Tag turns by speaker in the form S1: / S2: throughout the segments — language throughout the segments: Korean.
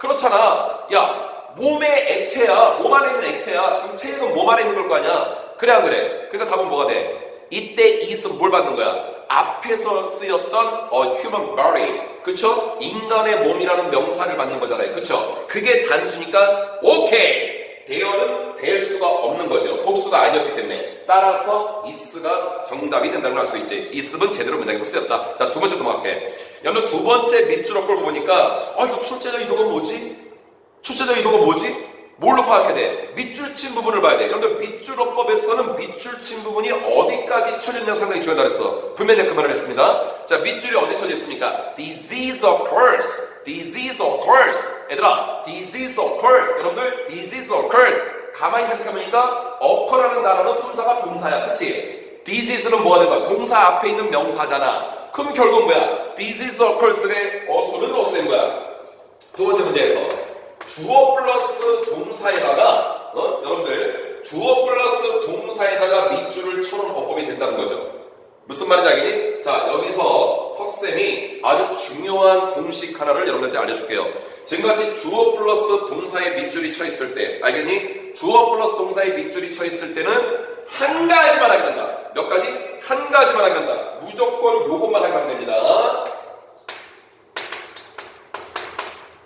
S1: 그렇잖아. 야, 몸의 액체야. 몸 안에 있는 액체야. 그럼 체액은 몸 안에 있는 걸 거 아니야? 그래, 안 그래? 그러니까 답은 뭐가 돼? 이때 is은 뭘 받는 거야? 앞에서 쓰였던 어, human body. 그쵸? 인간의 몸이라는 명사를 받는 거잖아요. 그쵸? 그게 단수니까 오케이! 대열은 될 수가 없는 거죠. 복수가 아니었기 때문에. 따라서 is가 정답이 걸알수 있지. is는 제대로 문장에서 쓰였다. 자, 두 번째 넘어갈게. 여러분 두 번째 밑줄 걸 보니까 아, 이거 출제자 이도가 뭐지? 출제자 이도가 뭐지? 뭘로 파악해야 돼? 밑줄 친 부분을 봐야 돼. 여러분들 밑줄어법에서는 밑줄 친 부분이 어디까지 쳐졌냐 상당히 중요하다 그랬어. 분명히 그 말을 했습니다. 자, 밑줄이 어디 쳐져 있습니까? Disease occurs. Disease occurs. 얘들아, disease occurs. 여러분들, disease occurs. 가만히 생각해보니까 occur라는 단어는 품사가 동사야. 그치? disease는 뭐가 된 거야? 동사 앞에 있는 명사잖아. 그럼 결국 뭐야? Disease occurs의 어수는 어떻게 된 거야? 두 번째 문제에서 주어 플러스 동사에다가 어? 여러분들 주어 플러스 동사에다가 밑줄을 쳐놓은 어법이 된다는 거죠. 무슨 말인지 알겠니? 자 여기서 석쌤이 아주 중요한 공식 하나를 여러분들한테 알려줄게요. 지금같이 주어 플러스 동사에 밑줄이 쳐 있을 때 알겠니? 주어 플러스 동사에 밑줄이 쳐 있을 때는 한 가지만 하게 된다. 몇 가지? 한 가지만 하게 된다. 무조건 요것만 하면 됩니다.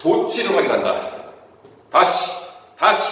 S1: 도치를 확인한다. 다시 다시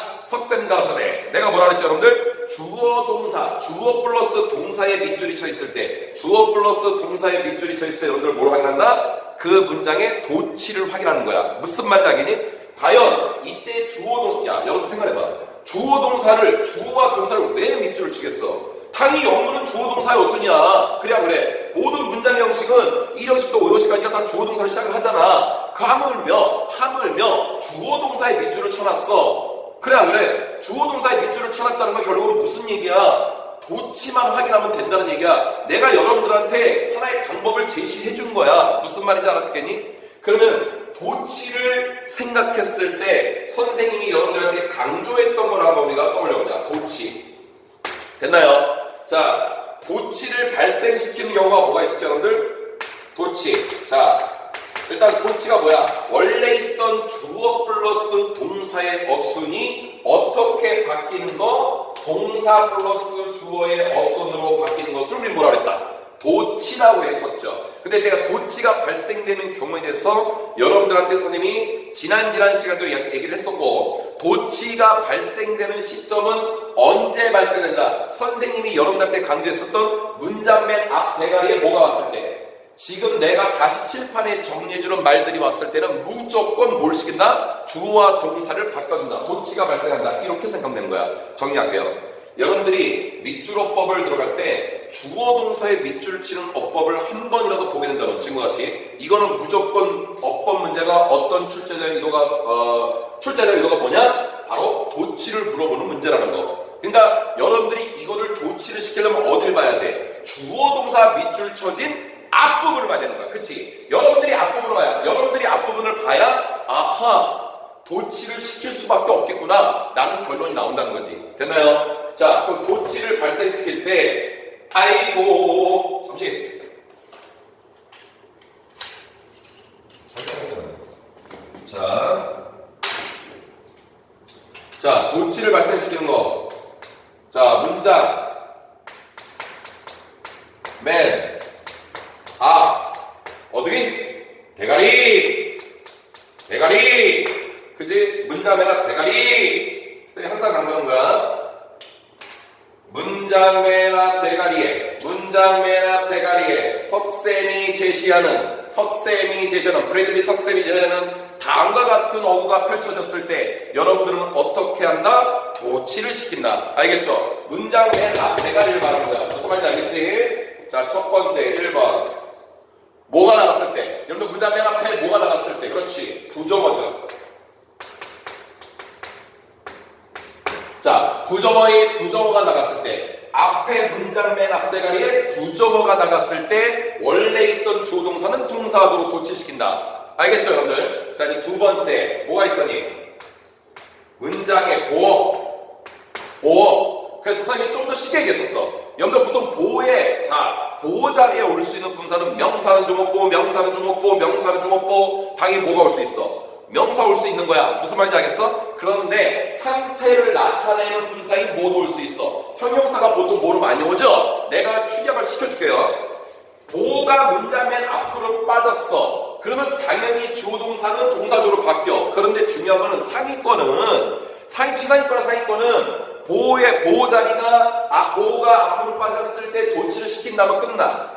S1: 가라사대 내가 뭐라 그랬지 여러분들? 주어 동사 주어 플러스 동사의 밑줄이 쳐 있을 때 주어 플러스 동사의 밑줄이 쳐 있을 때 여러분들 뭘 확인한다? 그 문장의 도치를 확인하는 거야. 무슨 말인지 알겠니? 과연 이때 주어 동 야 여러분 생각해봐. 주어 동사를 주어와 동사를 왜 밑줄을 치겠어? 당연히 영문은 주어 어순이야. 그래야 그래. 모든 문장의 형식은 1형식부터 5형식까지가 다 주어 동사를 시작을 하잖아. 그 하물며 하물며 주어 동사의 밑줄을 쳐놨어. 그래 안 그래? 주어 동사의 밑줄을 쳐놨다는 건 결국은 무슨 얘기야? 도치만 확인하면 된다는 얘기야. 내가 여러분들한테 하나의 방법을 제시해 준 거야. 무슨 말인지 알아듣겠니? 그러면 도치를 생각했을 때 선생님이 여러분들한테 강조했던 걸 한번 우리가 떠올려보자. 도치. 됐나요? 자, 도치를 발생시키는 경우가 뭐가 있었죠, 여러분들? 도치. 자, 일단 도치가 뭐야? 원래 있던 주어 플러스 동사의 어순이 어떻게 바뀌는 거? 동사 플러스 주어의 어순으로 바뀌는 것을 우리 뭐라 그랬다? 도치라고 했었죠. 근데 내가 도치가 발생되는 경우에 대해서 여러분들한테 선생님이 지난 지난 시간도 얘기를 했었고 도치가 발생되는 시점은 언제 발생된다? 선생님이 여러분들한테 강조했었던 문장 맨 앞 대가리에 뭐가 왔을 때 지금 내가 다시 칠판에 정리해주는 말들이 왔을 때는 무조건 뭘 시킨다? 주어와 동사를 바꿔준다. 도치가 발생한다. 이렇게 생각되는 거야. 정리할게요. 여러분들이 밑줄 어법을 들어갈 때 주어 동사에 밑줄 치는 어법을 한 번이라도 보게 된다는 친구같이 이거는 무조건 어법 문제가 어떤 출제자의 의도가 어, 출제자의 의도가 뭐냐? 바로 도치를 물어보는 문제라는 거. 그러니까 여러분들이 이거를 도치를 시키려면 어딜 봐야 돼? 주어 동사 밑줄 쳐진 앞부분을 봐야 되는 거야. 그치? 여러분들이 앞부분을 봐야, 여러분들이 앞부분을 봐야, 아하, 도치를 시킬 수밖에 없겠구나. 라는 결론이 나온다는 거지. 됐나요? 자, 그럼 도치를 발생시킬 때, 아이고, 잠시. 자. 자, 도치를 발생시키는 거. 자, 문장. 맨. 아, 어디? 대가리! 대가리! 그지? 문장 맨앞 대가리! 항상 강조하는 거야. 문장 맨앞 대가리에, 문장 맨앞 대가리에 석쌤이 제시하는, 석쌤이 제시하는, 브래드리 석쌤이 제시하는 다음과 같은 어구가 펼쳐졌을 때 여러분들은 어떻게 한다? 도치를 시킨다. 알겠죠? 문장 맨앞 대가리를 거야. 무슨 말인지 알겠지? 자, 첫 번째 1번. 뭐가 나갔을 때? 여러분 문장 맨 앞에 뭐가 나갔을 때? 그렇지. 부정어죠. 자, 부정어의 부정어가 나갔을 때 앞에 문장 맨 앞대가리에 부정어가 나갔을 때 원래 있던 주동사는 동사적으로 도치시킨다. 알겠죠, 여러분들? 자, 이제 두 번째 뭐가 있었니? 문장의 보어. 보어. 그래서 선생님이 좀 더 쉽게 얘기했었어. 여러분들 보통 보호에 자 보호 자리에 올 수 있는 분사는 명사는 주목보, 명사는 주목보, 명사는 주목보 당연히 뭐가 올 수 있어? 명사 올 수 있는 거야. 무슨 말인지 알겠어? 그런데 상태를 나타내는 분사이 모두 올수 있어. 형용사가 보통 뭐로 많이 오죠? 내가 출력을 시켜줄게요. 보가 문장 맨 앞으로 빠졌어. 그러면 당연히 주어 동사는 동사조로 바뀌어. 그런데 중요한 거는 상위권은 상위 최상위권과 상위권은 보호의 보호 자리가 아, 보호가 앞으로 빠졌을 때 도치를 시킨다면 끝나.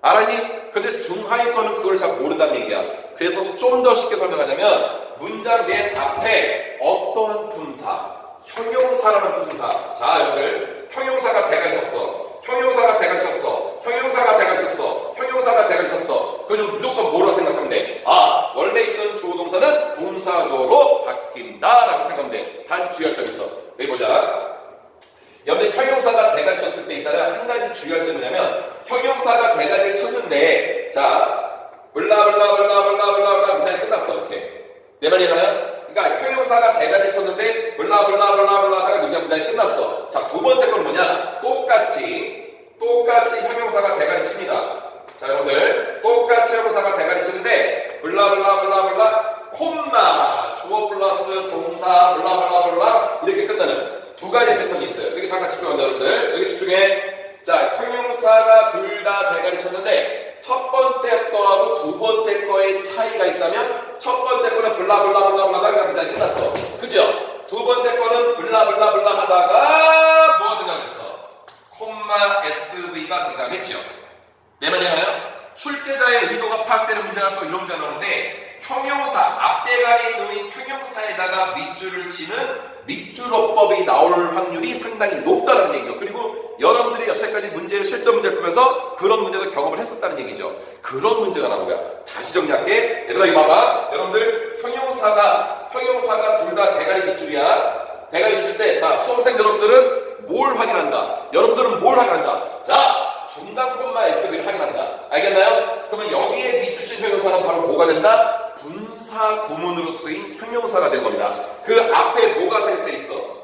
S1: 알았니? 근데 중하위권은 그걸 잘 모른다는 얘기야. 그래서 좀 더 쉽게 설명하자면 문장 맨 앞에 어떠한 분사, 형용사라는 분사. 자, 여러분들 형용사가 대가리 쳤어. 형용사가 대가리 쳤어. 형용사가 대가리 쳤어. 형용사가 대가리 쳤어. 그럼 무조건 뭐라고 생각하면 돼? 아, 원래 있던 주어 동사는 동사조로 바뀐다라고 생각하면 돼. 단 주의할 점이 있어. 여기 보자. 여러분들 형용사가 대가리 쳤을 때 있잖아요. 한 가지 주의할 점이 뭐냐면 형용사가 대가리를 쳤는데 자 블라블라블라블라블라 문장이 끝났어 이렇게 내 말이 가나요? 그러니까 형용사가 대가리를 쳤는데 블라블라블라블라 하다가 문장 문장이 끝났어. 자 두 번째 건 뭐냐? 똑같이 똑같이 형용사가 대가리 칩니다. 자 여러분들 똑같이 형용사가 대가리 치는데 블라블라블라블라 콤마 주어 플러스 동사 블라블라블라 이렇게 끝나는 두 가지 패턴이 있어요. 여기 잠깐 집중한다 여러분들. 여기 집중해. 자 형용사가 둘 다 대가리 쳤는데 첫 번째 거하고 두 번째 거의 차이가 있다면 첫 번째 거는 블라블라블라블라 하다가 문장이 끝났어. 그죠? 두 번째 거는 블라블라블라 하다가 뭐가 등장했어? 콤마 SV가 등장했죠. 내 말이 가나요? 출제자의 의도가 파악되는 문제가 또 이런 문제가 나오는데 형용사 앞대가리에 놓인 형용사에다가 밑줄을 치는 밑줄어법이 나올 확률이 상당히 높다는 얘기죠. 그리고 여러분들이 여태까지 문제를 실전 문제를 풀면서 그런 문제도 경험을 했었다는 얘기죠. 그런 문제가 나온 거야. 다시 정리할게. 얘들아 이거 봐봐. 여러분들 형용사가 형용사가 둘 다 대가리 밑줄이야. 대가리 밑줄 때, 자 수험생 여러분들은 뭘 확인한다? 여러분들은 뭘 확인한다? 자 콤마 SV를 확인한다. 알겠나요? 그러면 여기에 밑줄 친 형용사는 바로 뭐가 된다? 분사 구문으로 쓰인 형용사가 된 겁니다. 그 앞에 뭐가 생각돼 있어?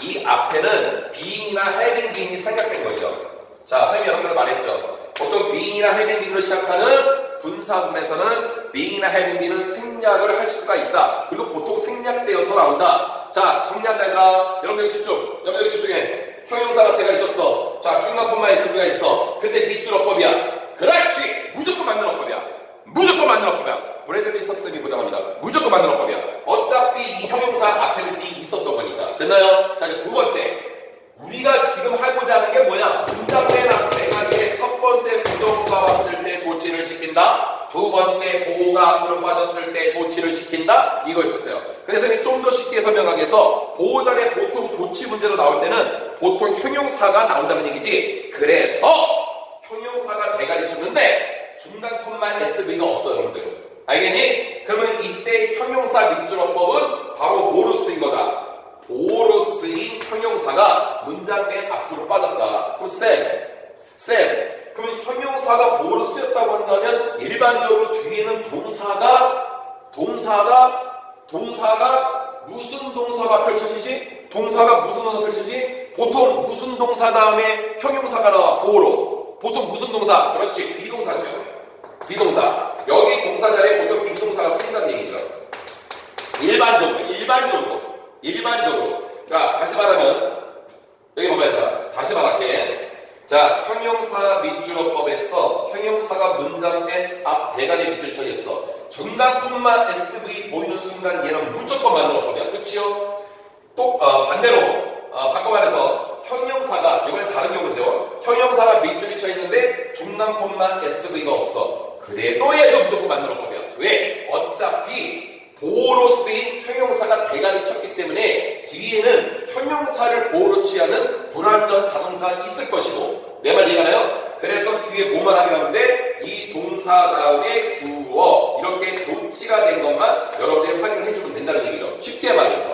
S1: 이 앞에는 being이나 having being이 생략된 거죠. 자, 선생님이 여러분들 말했죠. 보통 being이나 having being으로 시작하는 분사구문에서는 being이나 having being은 생략을 할 수가 있다. 그리고 보통 생략되어서 나온다. 자, 정리한다 얘들아. 여러분들 집중. 여러분들 집중해. 형용사가 대가 있었어. 자, 중간 콤마 SV가 있어. 근데 밑줄 어법이야. 그렇지! 무조건 맞는 어법이야. 무조건 맞는 어법이야. 브래들리 석쌤이 보장합니다. 무조건 맞는 어법이야. 어차피 이 형용사 앞에는 비 있었던 거니까. 됐나요? 자, 이제 두 번째. 우리가 지금 하고자 하는 게 뭐냐? 문장 맨 앞에가지에 첫 번째 부정어가 왔을 때 도치를 시킨다. 두 번째 보호가 앞으로 빠졌을 때 도치를 시킨다. 이거 있었어요. 선생님이 좀더 쉽게 설명하기 위해서 보호자의 보통 도치 문제로 나올 때는 보통 형용사가 나온다는 얘기지. 그래서 형용사가 대가리 쳤는데 중간 콤마 SV가 없어요, 여러분들. 알겠니? 그러면 이때 형용사 밑줄어법은 바로 뭐로 쓰인 거다? 보호로 쓰인 형용사가 문장 맨 앞으로 빠졌다. 그럼 쌤, 쌤, 그러면 형용사가 보호로 쓰였다고 한다면 일반적으로 뒤에는 동사가 동사가 동사가 무슨 동사가 펼쳐지지? 동사가 무슨 동사가 펼쳐지지? 보통 무슨 동사 다음에 형용사가 나와 보호로 보통 무슨 동사? 그렇지 비동사죠. 비동사. 여기 동사 자리에 보통 비동사가 쓰인다는 얘기죠. 일반적으로, 일반적으로, 일반적으로. 자, 다시 말하면, 여기 보면, 다시 말할게. 자, 형용사 밑줄어법에서 형용사가 문장 맨 앞 대가리 밑줄 쳐있어. 중간 콤마 SV 보이는 순간 얘는 무조건 맞는 어법이야. 그치요? 또, 어, 반대로, 어, 바꿔 말해서 형용사가, 이번엔 다른 경우죠. 형용사가 밑줄이 쳐 있는데 중간 콤마 SV가 없어. 그래도 얘도 무조건 맞는 어법이야. 왜? 어차피 보호로 쓰인 형용사가 대가리 쳤기 때문에 뒤에는 형용사를 보호로 취하는 불완전 자동사가 있을 것이고 내 말 이해가나요? 그래서 뒤에 뭐만 하게 하는데 이 동사 다음에 주어 이렇게 도치가 된 것만 여러분들이 확인해 주면 된다는 얘기죠. 쉽게 말해서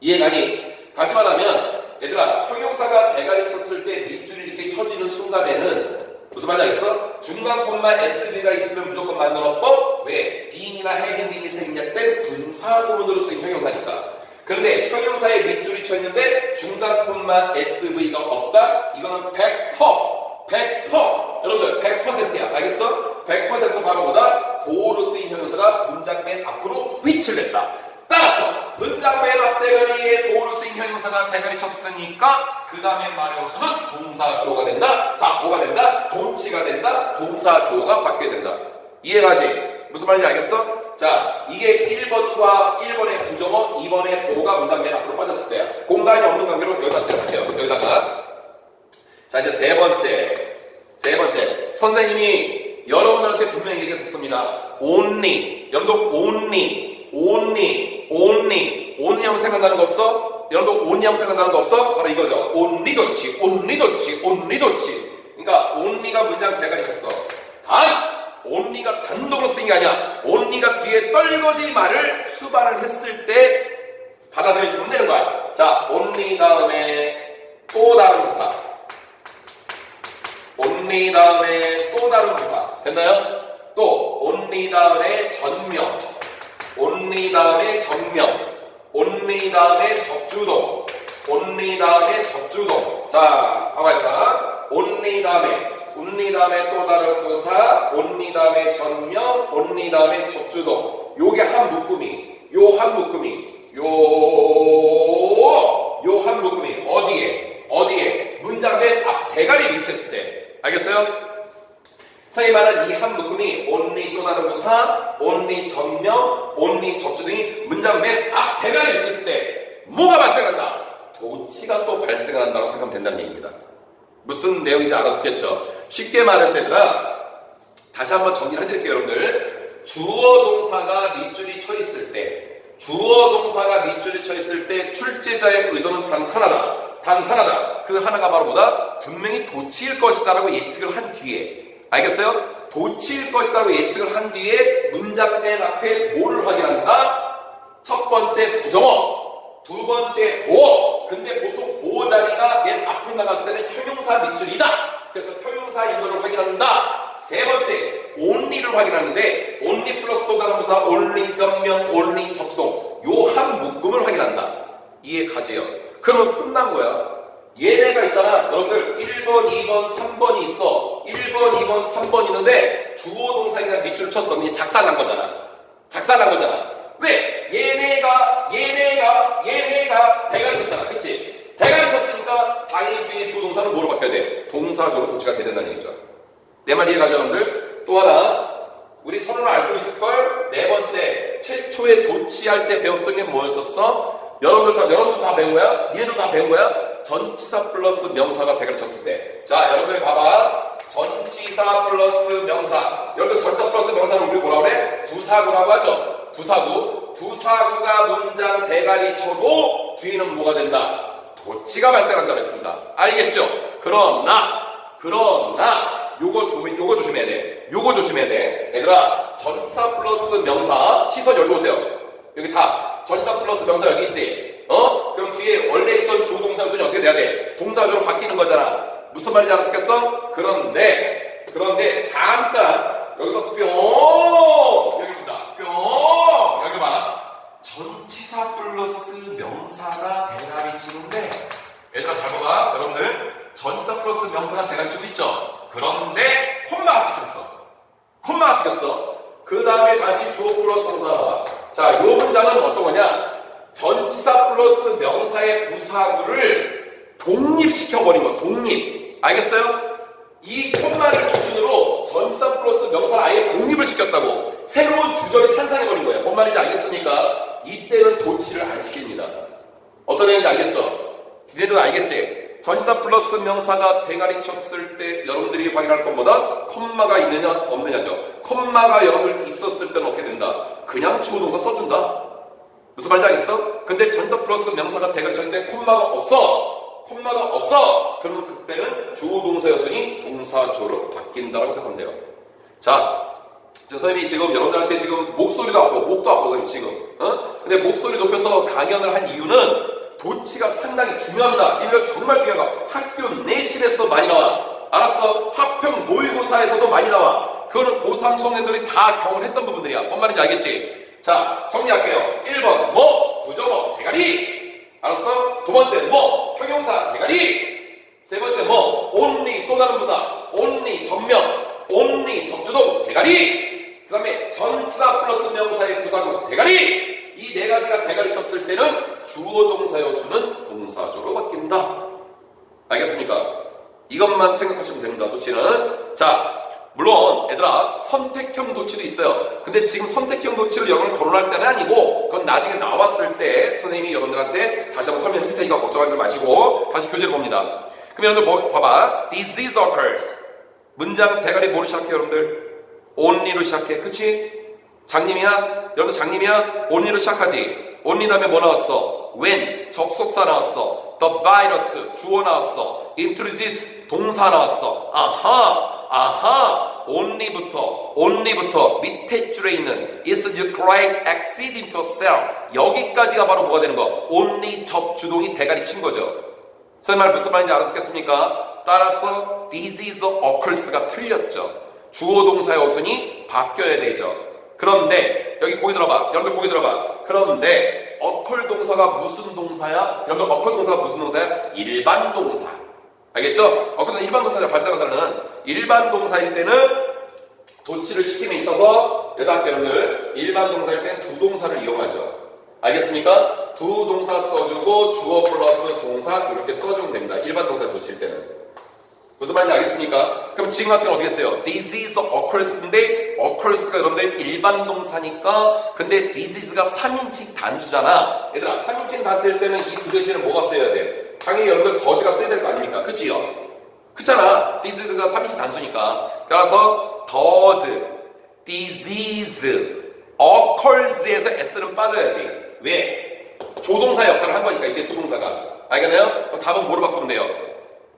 S1: 이해가니? 다시 말하면 얘들아 형용사가 대가리 쳤을 때 밑줄이 이렇게 쳐지는 순간에는 무슨 말인지 알겠어? 중간 콤마 SV가 있으면 무조건 어법? 왜? having being이 생략된 분사 구문으로 쓰인 형용사니까. 그런데 형용사에 밑줄이 쳐있는데 중간 콤마 SV가 없다? 이거는 100%! 100%! 여러분들 100%야. 알겠어? 100% 바로 뭐다? 보호로 쓰인 형용사가 문장 맨 앞으로 위치를 냈다. 따라서 문장 맨 앞 대가리에 보호를 쓰인 형용사가 대가리 쳤으니까 그 다음에 말의 수는 동사 주어가 된다. 자, 뭐가 된다? 동치가 된다. 동사 주어가 바뀌게 된다. 이해가지? 무슨 말인지 알겠어? 자, 이게 1번과 1번의 부정어, 2번의 보호가 맨 앞으로 빠졌을 때야. 공간이 없는 관계로 여기다 제할게요 여기다가. 자, 이제 세 번째. 세 번째. 선생님이 여러분한테 분명히 얘기했었습니다. only. 여러분도 only, only, only, only 하면 생각나는 거 없어? 여러분도 only 하면 생각나는 거 없어? 바로 이거죠. only 좋지, only 좋지, only 좋지. 그러니까 only가 문장 대가리 쳤어. 단! Only가 단독으로 쓰인 게 아니야. only가 뒤에 떨거지 말을 수반을 했을 때 받아들여주면 되는 거야. 자, only 다음에 또 다른 부사. only 다음에 또 다른 부사. 됐나요? 또 only 다음에 전명. only 다음에 정명. only 다음에 적주동. only 다음에 적주동. 자, 봐봐요. only 다음에 다음에 또 다른 부사. 다음에 전명. 다음에 적주동. 요게 한 묶음이. 요 한 묶음이. 요, 요 한 묶음이 어디에? 어디에? 문장 맨 앞 대가리 위치했을 때. 알겠어요? 선생님 말은 이 한 묶음이 only 또 다른 부사, only 전명, only 적주 등이 문장 맨 앞 대가리 위치했을 때 뭐가 발생한다? 도치가 또 발생한다고 생각하면 된다는 얘기입니다. 무슨 내용인지 알아듣겠죠? 쉽게 말해서 얘들아 다시 한번 정리를 해드릴게요 여러분들 주어 동사가 밑줄이 쳐 있을 때 주어 동사가 밑줄이 쳐 있을 때 출제자의 의도는 단 하나다 단 하나다 그 하나가 바로 뭐다? 분명히 도치일 것이다 라고 예측을 한 뒤에 알겠어요? 도치일 것이다 라고 예측을 한 뒤에 문장 맨 앞에 뭐를 확인한다? 첫 번째 부정어 두 번째 보호. 근데 보통 보호 자리가 맨 앞으로 나갔을 때는 형용사 밑줄이다. 그래서 형용사 인도를 확인한다. 세 번째, only를 확인하는데 only 플러스 또 다른 부사 only 전명, only 적동 요한 묶음을 확인한다. 이해 가지요. 그러면 끝난 거야. 얘네가 있잖아. 여러분들 1번, 2번, 3번이 있어. 1번, 2번, 3번 있는데 주어 동사에 대한 밑줄을 쳤어. 그냥 작살난 거잖아. 작살난 거잖아. 왜? 얘네가, 얘네가, 얘네가 대가리 쳤잖아. 그치? 대가리 쳤 으니까 당연히 뒤에 주어 동사는 뭐로 바뀌어야 돼? 동사적으로 도치가 돼야 된다는 얘기죠. 내 말 이해가죠, 여러분들? 또 하나, 우리 서로를 알고 있을걸? 네 번째, 최초에 도치할 때 배웠던 게 뭐였었어? 여러분들 다, 여러분들 다 배운 거야? 니네들 다 배운 거야? 전치사 플러스 명사가 대가리 쳤을 때. 자, 여러분들 봐봐. 전치사 플러스 명사. 여러분들 전치사 플러스 명사를 우리 뭐라 그래? 부사구라고 하죠. 부사구. 부사구가 문장 대가리 쳐도 뒤에는 뭐가 된다? 도치가 발생한다고 했습니다. 알겠죠? 그러나, 그러나, 요거, 조, 요거 조심해야 돼. 요거 조심해야 돼. 얘들아, 전사 플러스 명사, 시선 열고 오세요. 여기 다, 전사 플러스 명사 여기 있지? 어? 그럼 뒤에 원래 있던 주동사 순이 어떻게 돼야 돼? 동사적으로 바뀌는 거잖아. 무슨 말인지 알아듣겠어? 그런데, 그런데, 잠깐, 여기서 뿅! 여기입니다. 뿅! 여기 봐. 전치사 플러스 명사가 대가리 치는데 얘들아 잘 봐봐. 여러분들 전치사 플러스 명사가 대가리 치고 있죠? 그런데 콤마가 찍혔어. 콤마가 찍혔어. 그 다음에 다시 주어 플러스 동사 나와 자요 문장은 어떤 거냐? 전치사 플러스 명사의 부사구를 독립시켜버린 거야 독립. 알겠어요? 이 콤마를 기준으로 전치사 플러스 명사를 아예 독립을 시켰다고 새로운 주절이 탄생해버린 거예요. 뭔 말인지 알겠습니까? 이때는 도치를 안 시킵니다. 어떤 얘기인지 알겠죠? 니네도 알겠지? 전치사 플러스 명사가 대가리 쳤을 때 여러분들이 확인할 것보다 콤마가 있느냐 없느냐죠. 콤마가 여러분들 있었을 때는 어떻게 된다? 그냥 주어 동사 써준다. 무슨 말인지 알겠어? 근데 전치사 플러스 명사가 대가리 쳤는데 콤마가 없어. 콤마가 없어. 그러면 그때는 주어 동사였으니 동사조로 바뀐다고 생각하면 돼요. 자, 저 선생님이 지금 여러분들한테 지금 목소리도 아프고 목도 아프거든요 지금 어? 근데 목소리 높여서 강연을 한 이유는 도치가 상당히 중요합니다. 이거 정말 중요한 거 학교 내신에서도 많이 나와. 알았어? 합평 모의고사에서도 많이 나와. 그거는 고3 수학년들이 다 경험했던 부분들이야. 뭔 말인지 알겠지? 자 정리할게요. 1번 뭐 부정어 대가리. 알았어? 두 번째 뭐 형용사 대가리. 세 번째 뭐 only 또 다른 부사. only 전 명 only 적주동 대가리 그 다음에 전치사 플러스 명사의 대가리! 이 네 가지가 대가리 쳤을 때는 주어 동사의 수는 동사조로 바뀐다. 알겠습니까? 이것만 생각하시면 됩니다. 도치는. 자, 물론 얘들아 선택형 도치도 있어요. 근데 지금 선택형 도치를 여러분 거론할 때는 아니고 그건 나중에 나왔을 때 선생님이 여러분들한테 다시 한번 설명해 줄 테니까 걱정하지 마시고 다시 교재를 봅니다. 그럼 여러분들 보- 봐봐. Disease occurs. 문장 대가리 뭐로 시작해 여러분들? only로 시작해. 그치? 장님이야? 여러분 장님이야? only로 시작하지. only 다음에 뭐 나왔어? when 접속사 나왔어. the virus 주어 나왔어. introduce 동사 나왔어. 아하 아하 only부터 only부터 밑에 줄에 있는 is the correct exceed into cell 여기까지가 바로 뭐가 되는 거? only 접주동이 대가리 친 거죠. 선생님 말 무슨 말인지 알아듣겠습니까? 따라서 disease occur스가 틀렸죠. 주어 동사의 어순이 바뀌어야 되죠. 그런데 여기 보기 들어봐. 여러분들 보기 들어봐. 그런데 occur 동사가 무슨 동사야? 여러분들 occur 동사가 무슨 동사야? 일반 동사. 알겠죠? occur 일반 동사가 발생한다는 일반 동사일 때는 도치를 시킴에 있어서 여러분 여러분들 일반 동사일 때는 두 동사를 이용하죠. 알겠습니까? 두 동사 써주고 주어 플러스 동사 이렇게 써주면 됩니다. 일반 동사 도칠 때는. 무슨 말인지 알겠습니까? 그럼 지금 같은 경우 어떻게 했어요? Disease occurs인데 occurs가 여러분들 일반 동사니까 근데 disease가 3인칭 단수잖아. 얘들아 3인칭 단수 일 때는 이 두 대신에 뭐가 써야 돼? 당연히 여러분들 더즈가 써야 될 거 아닙니까? 그치요? 그렇잖아. disease가 3인칭 단수니까. 따라서 does, disease, occurs에서 s는 빠져야지. 왜? 조동사 역할을 한 거니까 이게 두 동사가. 알겠나요? 답은 뭐로 바꾸면 돼요?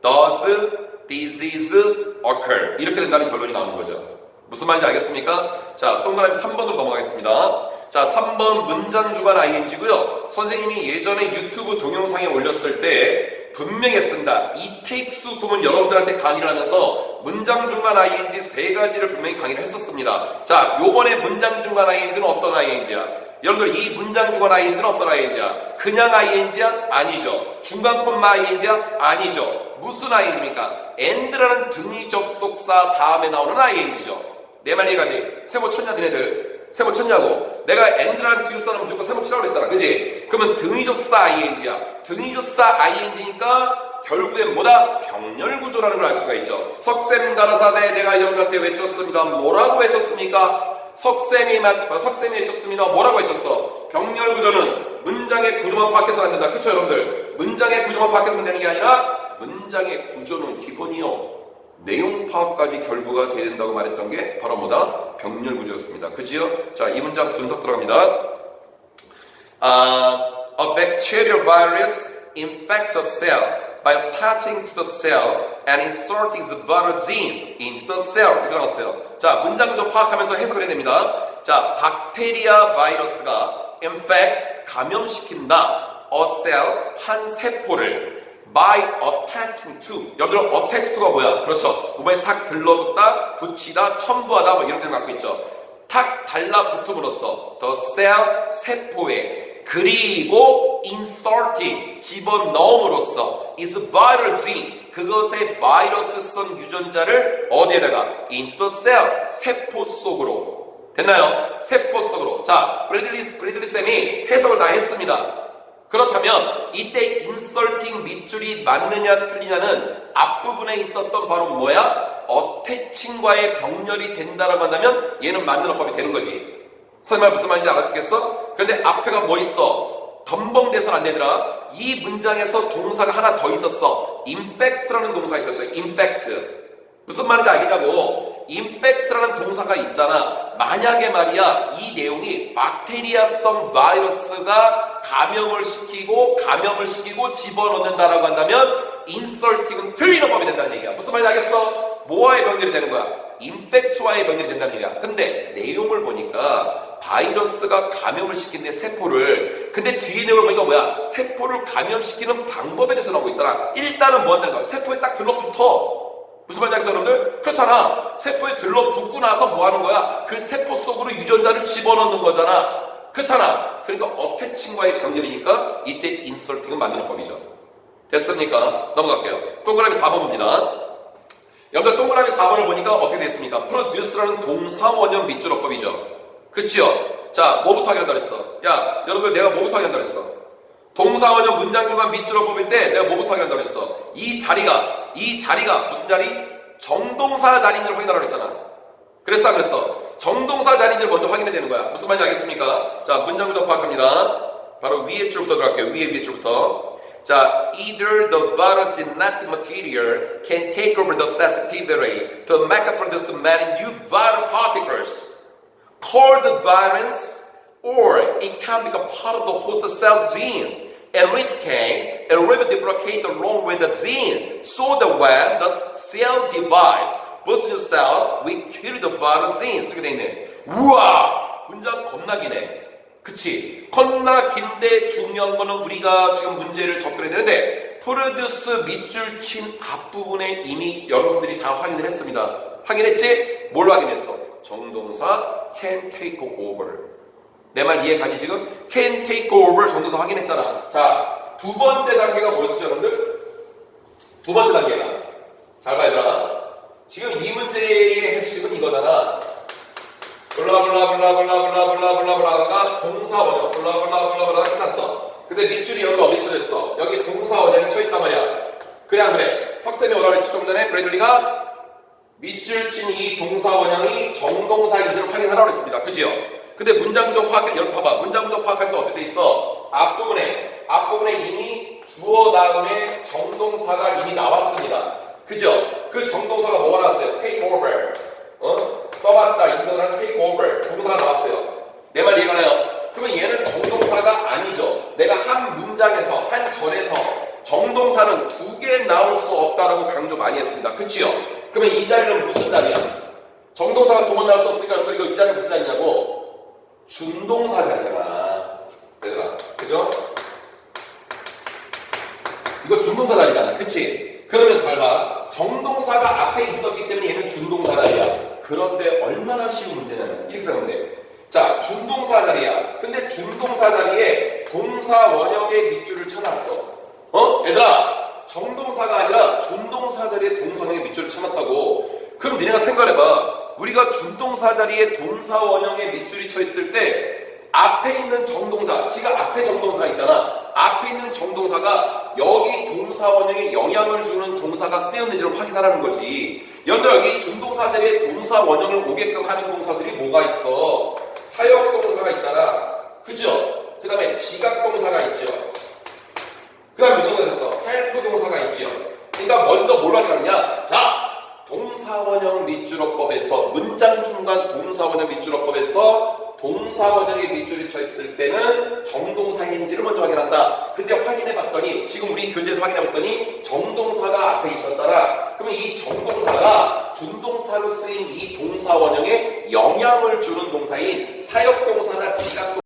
S1: does disease occur 이렇게 된다는 결론이 나오는 거죠. 무슨 말인지 알겠습니까? 자, 동그라미 3번으로 넘어가겠습니다. 자, 3번 문장 주간 ing고요. 선생님이 예전에 유튜브 동영상에 올렸을 때 분명히 했습니다. 이 테이크스 구문 여러분들한테 강의를 하면서 문장 중간 ing 세 가지를 분명히 강의를 했었습니다. 자, 요번에 문장 중간 ing는 어떤 ing야? 여러분들 이 문장 주간 ing는 어떤 ing야? 그냥 ing야? 아니죠. 중간 콤마 ing야? 아니죠. 무슨 ing입니까? and라는 등위 접속사 다음에 나오는 ing죠. 내 말 이해가지? 세모 쳤냐 니네들? 세모 쳤냐고? 내가 and라는 뒤집사는 무조건 세모 치라고 그랬잖아. 그지? 그러면 등위 접속사 ing야. 등위 접속사 ing니까 결국엔 뭐다? 병렬 구조라는 걸 알 수가 있죠. 석쌤 가라사대 내가 여러분한테 외쳤습니다. 뭐라고 외쳤습니까? 석쌤이 막 석쌤이 외쳤습니다. 뭐라고 외쳤어? 병렬 구조는 문장의 구조만 파악해서 안 된다. 그쵸 여러분들? 문장의 구조만 파악해서 되는 게 아니라 문장의 구조는 기본이요. 내용 파악까지 결부가 돼야 된다고 말했던 게 바로 뭐다? 병렬 구조였습니다. 그지요? 자, 이 문장 분석 들어갑니다. Uh, a bacterial virus infects a cell by attaching to the cell and inserting the virus gene into the cell. 이렇게 나왔어요. 자, 문장 구조 파악하면서 해석을 해야 됩니다. 자, 박테리아 바이러스가 infects, 감염시킨다. a cell, 한 세포를 by attaching to. 여러분들 attach to가 뭐야? 그렇죠. 몸에 탁 들러붙다, 붙이다, 첨부하다, 뭐 이런 거 갖고 있죠. 탁 달라붙음으로써 the cell 세포에 그리고 inserting 집어넣음으로써 is viral gene 그것의 바이러스성 유전자를 어디에다가 into the cell 세포 속으로 됐나요? 세포 속으로 자 브래들리 브래들리 쌤이 해석을 다 했습니다. 그렇다면 이때 인설팅 밑줄이 맞느냐 틀리냐는 앞부분에 있었던 바로 뭐야? 어태칭과의 병렬이 된다라고 한다면 얘는 맞는 어법이 되는 거지. 설마 무슨 말인지 알았겠어? 그런데 앞에가 뭐 있어? 덤벙대서는 안 되더라. 이 문장에서 동사가 하나 더 있었어. infect라는 동사 있었죠. infect. 무슨 말인지 알겠냐고. infect라는 동사가 있잖아. 만약에 말이야, 이 내용이 박테리아성 바이러스가 감염을 시키고, 감염을 시키고 집어넣는다라고 한다면, inserting은 틀린 어법이 된다는 얘기야. 무슨 말인지 알겠어? 뭐와의 병렬이 되는 거야? 인펙트와의 병렬이 된다는 얘기야. 근데 내용을 보니까 바이러스가 감염을 시키는 세포를 근데 뒤에 내용을 보니까 뭐야? 세포를 감염시키는 방법에 대해서 나오고 있잖아. 일단은 뭐 한다는 거야? 세포에 딱 들러붙어. 무슨 말인지 알겠어, 여러분들? 그렇잖아. 세포에 들러붙고 나서 뭐 하는 거야? 그 세포 속으로 유전자를 집어넣는 거잖아. 그렇잖아. 그러니까 어태칭과의 병렬이니까 이때 인설팅은 맞는 법이죠. 됐습니까? 넘어갈게요. 동그라미 4번입니다. 여러분들 동그라미 4번을 보니까 어떻게 됐습니까? produce라는 동사 원형 밑줄 어법이죠. 그치요? 자, 뭐부터 확인한다 그랬어? 야, 여러분 내가 뭐부터 확인한다 그랬어? 동사원형 문장 중간 밑줄을 뽑을 때 내가 뭐부터 확인한다 그랬어? 이 자리가, 이 자리가 무슨 자리? 정동사 자리인지를 확인하라고 그랬잖아. 그랬어, 안 그랬어? 정동사 자리인지를 먼저 확인해야 되는 거야. 무슨 말인지 알겠습니까? 자, 문장 구조 파악합니다. 바로 위에 줄부터 들어갈게요. 위에 위에 줄부터. 자, either the viral genetic material can take over the sensitivity to make a produce many new viral particles called virus, or it can become part of the host cell's genes, in which case it will duplicate along with the gene, so that when the cell divides, both new cells will kill the viral genes. 쓰게 돼 있네. 우와! 문장 겁나 기네. 그치? 겁나 긴데 중요한 거는 우리가 지금 문제를 접근해야 되는데, 프로듀스 밑줄 친 앞부분에 이미 여러분들이 다 확인을 했습니다. 확인했지? 뭘 확인했어? 정동사 can take over. 내 말 이해 가지 지금? can take over 정도서 확인했잖아. 자, 두 번째 단계가 뭐였죠, 여러분들? 두 번째 단계가. 잘 봐, 얘들아. 지금 이 문제의 핵심은 이거잖아. 블라블라블라블라블라블라블라 하다가 동사 원형 블라블라블라블라 끝났어. 근데 밑줄이 여기 어디 쳐졌어? 여기 동사 원형이 쳐있단 말이야. 그래 안 그래? 석쌤이 오라 그랬지 좀 전에 브래들리가 밑줄 친 이 동사 원형이 정동사인지를 확인하라고 했습니다. 그지요? 근데 문장 구조 파악할 여러분 봐봐. 문장 구조 파악할 때 어떻게 돼 있어? 앞부분에 앞부분에 이미 주어 다음에 정동사가 이미 나왔습니다. 그죠? 그 정동사가 뭐가 나왔어요? take over. 어? 떠받다 인선을 한 take over. 동사가 나왔어요. 내 말 이해가나요? 그러면 얘는 정동사가 아니죠. 내가 한 문장에서 한 절에서 정동사는 두 개 나올 수 없다라고 강조 많이 했습니다. 그치요? 그러면 이 자리는 무슨 자리야? 정동사가 두 번 나올 수 없으니까 여러분 이거 이 자리는 무슨 자리냐고? 준동사 자리잖아. 얘들아. 그죠? 이거 준동사 자리잖아. 그치? 그러면 잘 봐. 정동사가 앞에 있었기 때문에 얘는 준동사 자리야. 그런데 얼마나 쉬운 문제냐면 생각하면 돼. 자, 준동사 자리야. 근데 준동사 자리에 동사 원형의 밑줄을 쳐놨어. 어? 얘들아, 정동사가 아니라 준동사 자리에 동사 원형의 밑줄을 쳐놨다고. 그럼 니네가 생각해봐. 우리가 준동사 자리에 동사 원형의 밑줄이 쳐 있을 때 앞에 있는 정동사, 지가 앞에 정동사가 있잖아. 앞에 있는 정동사가 여기 동사 원형에 영향을 주는 동사가 쓰였는지를 확인하라는 거지. 연들 여기 준동사 자리에 동사 원형을 오게끔 하는 동사들이 뭐가 있어? 사역 동사가 있잖아. 그죠? 그 다음에 지각 동사가 있죠. 그 다음에 무슨 동사가 있어? 헬프 동사가 있죠. 그러니까 먼저 뭘 확인하느냐? 자, 동사원형 밑줄어법에서 문장 중간 동사원형 밑줄어법에서 동사원형의 밑줄이 쳐 있을 때는 정동사인지를 먼저 확인한다. 근데 확인해 봤더니 지금 우리 교재에서 확인해 봤더니 정동사가 앞에 있었잖아. 그러면 이 정동사가 준동사로 쓰인 이 동사원형에 영향을 주는 동사인 사역동사나 지각